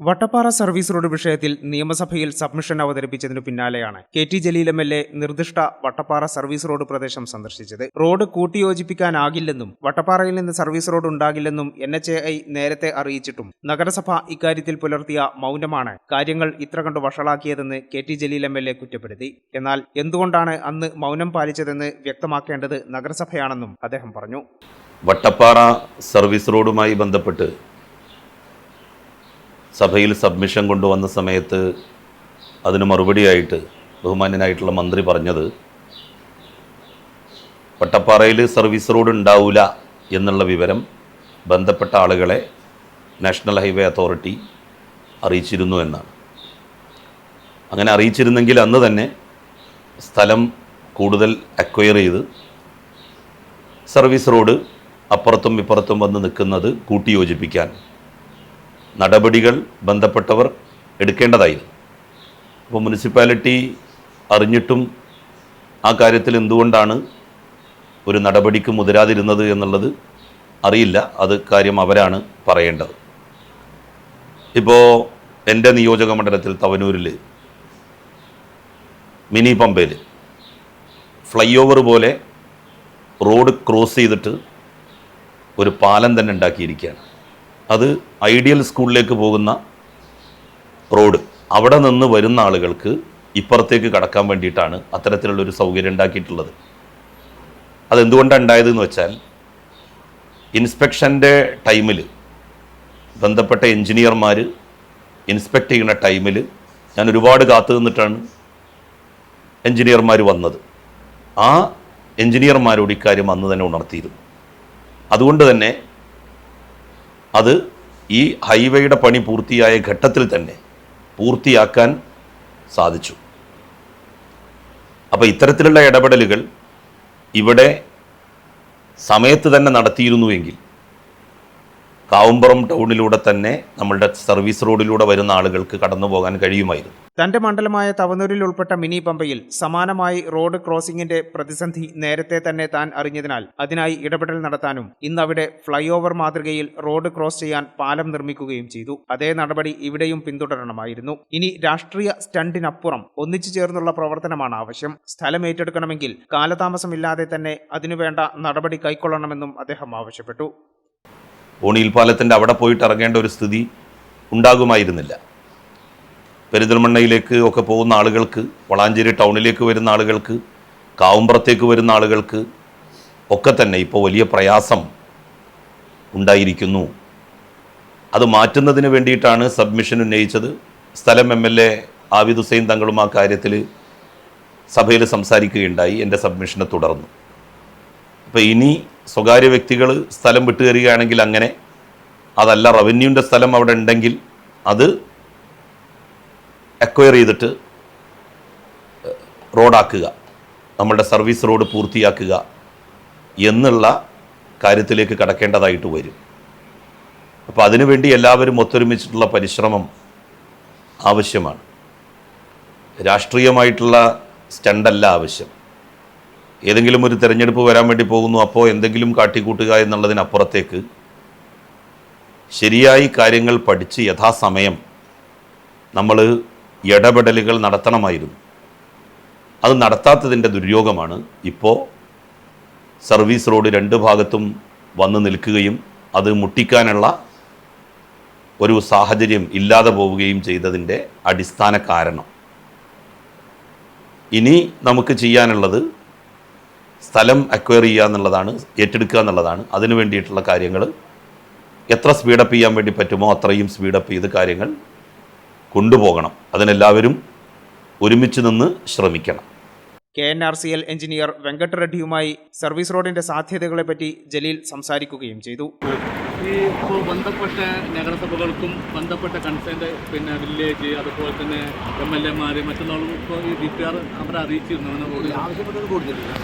Vattappara service road വിഷയത്തിൽ നിയമസഭയിൽ submission അവതരിപ്പിച്ചതിനു പിന്നാലെയാണ് K T Jaleel M L A നിർദ്ദിഷ്ട വട്ടപ്പാറ സർവീസ് റോഡ് പ്രദേശം സന്ദർശിച്ചത്. റോഡ് കൂട്ടിയോജിപ്പിക്കാനാകില്ലെന്നും വട്ടപ്പാറയിൽ നിന്ന് സർവീസ് റോഡ് ഉണ്ടാകില്ലെന്നും എൻ എച്ച് ഐ നേരത്തെ അറിയിച്ചിട്ടും നഗരസഭ ഇക്കാര്യത്തിൽ പുലർത്തിയ മൗനമാണ് കാര്യങ്ങൾ ഇത്ര കണ്ടു വഷളാക്കിയതെന്ന് K T Jaleel M L A കുറ്റപ്പെടുത്തി. എന്നാൽ എന്തുകൊണ്ടാണ് അന്ന് മൗനം പാലിച്ചതെന്ന് വ്യക്തമാക്കേണ്ടത് നഗരസഭയാണെന്നും അദ്ദേഹം പറഞ്ഞു. വട്ടപ്പാറ സർവീസ് റോഡുമായി ബന്ധപ്പെട്ട് സഭയിൽ സബ്മിഷൻ കൊണ്ടുവന്ന സമയത്ത് അതിന് മറുപടിയായിട്ട് ബഹുമാന്യനായിട്ടുള്ള മന്ത്രി പറഞ്ഞത് വട്ടപ്പാറയിൽ സർവീസ് റോഡ് ഉണ്ടാവില്ല എന്നുള്ള വിവരം ബന്ധപ്പെട്ട ആളുകളെ നാഷണൽ ഹൈവേ അതോറിറ്റി അറിയിച്ചിരുന്നു എന്നാണ്. അങ്ങനെ അറിയിച്ചിരുന്നെങ്കിൽ അന്ന് തന്നെ സ്ഥലം കൂടുതൽ അക്വയർ ചെയ്ത് സർവീസ് റോഡ് അപ്പുറത്തും ഇപ്പുറത്തും വന്ന് നിൽക്കുന്നത് കൂട്ടിയോജിപ്പിക്കാൻ നടപടികൾ ബന്ധപ്പെട്ടവർ എടുക്കേണ്ടതായിരുന്നു അപ്പോൾ മുനിസിപ്പാലിറ്റി അറിഞ്ഞിട്ടും ആ കാര്യത്തിൽ എന്തുകൊണ്ടാണ് ഒരു നടപടിക്ക് മുതിരാതിരുന്നത് എന്നുള്ളത് അറിയില്ല. അത് കാര്യം അവരാണ് പറയേണ്ടത്. ഇപ്പോൾ എന്റെ നിയോജക മണ്ഡലത്തിൽ തവനൂരിൽ മിനി പമ്പയിൽ ഫ്ലൈ ഓവർ പോലെ റോഡ് ക്രോസ് ചെയ്തിട്ട് ഒരു പാലം തന്നെ ഉണ്ടാക്കിയിരിക്കുകയാണ്. അത് ഐഡിയൽ സ്കൂളിലേക്ക് പോകുന്ന റോഡ്. അവിടെ നിന്ന് വരുന്ന ആളുകൾക്ക് ഇപ്പുറത്തേക്ക് കടക്കാൻ വേണ്ടിയിട്ടാണ് അത്തരത്തിലുള്ളൊരു സൗകര്യം ഉണ്ടാക്കിയിട്ടുള്ളത്. അതെന്തുകൊണ്ടാണ് ഉണ്ടായതെന്ന് വെച്ചാൽ ഇൻസ്പെക്ഷന്റെ ടൈമിൽ ബന്ധപ്പെട്ട എൻജിനീയർമാർ ഇൻസ്പെക്ട് ചെയ്യുന്ന ടൈമിൽ ഞാൻ ഒരുപാട് കാത്തു നിന്നിട്ടാണ് എൻജിനീയർമാർ വന്നത്. ആ എൻജിനീയർമാരോട് ഇക്കാര്യം അന്ന് തന്നെ ഉണർത്തിയിരുന്നു. അതുകൊണ്ട് തന്നെ അത് ഈ ഹൈവേയുടെ പണി പൂർത്തിയായ ഘട്ടത്തിൽ തന്നെ പൂർത്തിയാക്കാൻ സാധിച്ചു. അപ്പോൾ ഇത്തരത്തിലുള്ള ഇടപെടലുകൾ ഇവിടെ സമയത്ത് തന്നെ നടത്തിയിരുന്നുവെങ്കിൽ കാവുമ്പുറം ടൗണിലൂടെ തന്നെ നമ്മളുടെ സർവീസ് റോഡിലൂടെ വരുന്ന ആളുകൾക്ക് കടന്നു പോകാൻ കഴിയുമായിരുന്നു. തന്റെ മണ്ഡലമായ തവനൂരിൽ ഉൾപ്പെട്ട മിനി പമ്പയിൽ സമാനമായി റോഡ് ക്രോസിംഗിന്റെ പ്രതിസന്ധി നേരത്തെ തന്നെ താൻ അറിഞ്ഞതിനാൽ അതിനായി ഇടപെടൽ നടത്താനും ഇന്ന് അവിടെ ഫ്ലൈഓവർ മാതൃകയിൽ റോഡ് ക്രോസ് ചെയ്യാൻ പാലം നിർമ്മിക്കുകയും ചെയ്തു. അതേ നടപടി ഇവിടെയും പിന്തുടരണമായിരുന്നു. ഇനി രാഷ്ട്രീയ സ്റ്റണ്ടിനപ്പുറം ഒന്നിച്ചു ചേർന്നുള്ള പ്രവർത്തനമാണ് ആവശ്യം. സ്ഥലം ഏറ്റെടുക്കണമെങ്കിൽ കാലതാമസമില്ലാതെ തന്നെ അതിനുവേണ്ട നടപടി കൈക്കൊള്ളണമെന്നും അദ്ദേഹം ആവശ്യപ്പെട്ടു. ഓണിയിൽ പാലത്തിന്റെ അവിടെ പോയിട്ട് ഇറങ്ങേണ്ട ഒരു സ്ഥിതി ഉണ്ടാകുമായിരുന്നില്ല. പെരിന്തൽമണ്ണയിലേക്ക് ഒക്കെ പോകുന്ന ആളുകൾക്ക് വളാഞ്ചേരി ടൗണിലേക്ക് വരുന്ന ആളുകൾക്ക് കാവുമ്പുറത്തേക്ക് വരുന്ന ആളുകൾക്ക് ഒക്കെ തന്നെ ഇപ്പോൾ വലിയ പ്രയാസം ഉണ്ടായിരിക്കുന്നു. അത് മാറ്റുന്നതിന് വേണ്ടിയിട്ടാണ് സബ്മിഷൻ ഉന്നയിച്ചത്. സ്ഥലം M L A Abid Hussain തങ്ങളും ആ കാര്യത്തിൽ സഭയിൽ സംസാരിക്കുകയുണ്ടായി. എന്റെ സബ്മിഷനെ തുടർന്നു. അപ്പോൾ ഇനി സ്വകാര്യ വ്യക്തികൾ സ്ഥലം വിട്ടുകയറുകയാണെങ്കിൽ അങ്ങനെ അതല്ല റവന്യൂന്റെ സ്ഥലം അവിടെ ഉണ്ടെങ്കിൽ അത് അക്വയർ ചെയ്തിട്ട് റോഡാക്കുക നമ്മളുടെ സർവീസ് റോഡ് പൂർത്തിയാക്കുക എന്നുള്ള കാര്യത്തിലേക്ക് കടക്കേണ്ടതായിട്ട് വരും. അപ്പോൾ അതിനുവേണ്ടി എല്ലാവരും ഒത്തൊരുമിച്ചിട്ടുള്ള പരിശ്രമം ആവശ്യമാണ്. രാഷ്ട്രീയമായിട്ടുള്ള സ്റ്റണ്ടല്ല ആവശ്യം. ഏതെങ്കിലും ഒരു തിരഞ്ഞെടുപ്പ് വരാൻ വേണ്ടി പോകുന്നു അപ്പോൾ എന്തെങ്കിലും കാട്ടിക്കൂട്ടുക എന്നുള്ളതിനപ്പുറത്തേക്ക് ശരിയായി കാര്യങ്ങൾ പഠിച്ച് യഥാസമയം നമ്മൾ ഇടപെടലുകൾ നടത്തണമായിരുന്നു. അത് നടത്താത്തതിന്റെ ദുര്യോഗമാണ്. ഇപ്പോൾ സർവീസ് റോഡ് രണ്ട് ഭാഗത്തും വന്ന് നിൽക്കുകയും അത് മുട്ടിക്കാനുള്ള ഒരു സാഹചര്യം ഇല്ലാതെ പോവുകയും ചെയ്തതിന്റെ അടിസ്ഥാന കാരണം. ഇനി നമുക്ക് ചെയ്യാനുള്ളത് സ്ഥലം അക്വയർ ചെയ്യുക എന്നുള്ളതാണ് ഏറ്റെടുക്കുക എന്നുള്ളതാണ്. അതിനു വേണ്ടിയിട്ടുള്ള കാര്യങ്ങൾ എത്ര സ്പീഡപ്പ് ചെയ്യാൻ വേണ്ടി പറ്റുമോ അത്രയും സ്പീഡപ്പ് ചെയ്ത് കാര്യങ്ങൾ കൊണ്ടുപോകണം. അതിനെല്ലാവരും ഒരുമിച്ച് നിന്ന് ശ്രമിക്കണം. K N R C L engineer വെങ്കട്ടറെഡ്ഡിയുമായി service റോഡിന്റെ സാധ്യതകളെപ്പറ്റി ജലീൽ സംസാരിക്കുകയും ചെയ്തു. ഈ ഇപ്പോൾ ബന്ധപ്പെട്ട നഗരസഭകൾക്കും ബന്ധപ്പെട്ട കൺസേൺഡ് പിന്നെ വില്ലേജ് അതുപോലെ തന്നെ എം എൽ എമാർ മറ്റുള്ളവർ ഇപ്പോൾ ഈ ഡി പി ആർ അവരെ അറിയിച്ചിരുന്നു അങ്ങനെ റോഡിൽ ആവശ്യപ്പെട്ടത് കൂടുതലില്ല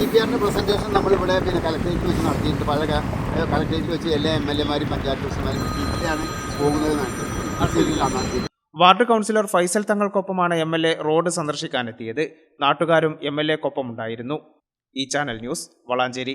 ഡി പി ആറിന്റെ പ്രസന്റേഷൻ നമ്മളിവിടെ പിന്നെ കലക്ട്രേറ്റിൽ വെച്ച് നടത്തിയിട്ട് പല കലക്ട്രേറ്റിൽ വെച്ച് എല്ലാ എം എൽ എമാരും പഞ്ചായത്ത് പ്രസിഡന്റുമാരും ഇവിടെയാണ് പോകുന്നത് വാർഡ് കൗൺസിലർ ഫൈസൽ തങ്ങൾക്കൊപ്പമാണ് എം എൽ എ റോഡ് സന്ദർശിക്കാനെത്തിയത്. നാട്ടുകാരും എം എൽ എക്കൊപ്പമുണ്ടായിരുന്നു ഈ ചാനൽ ന്യൂസ് വളാഞ്ചേരി.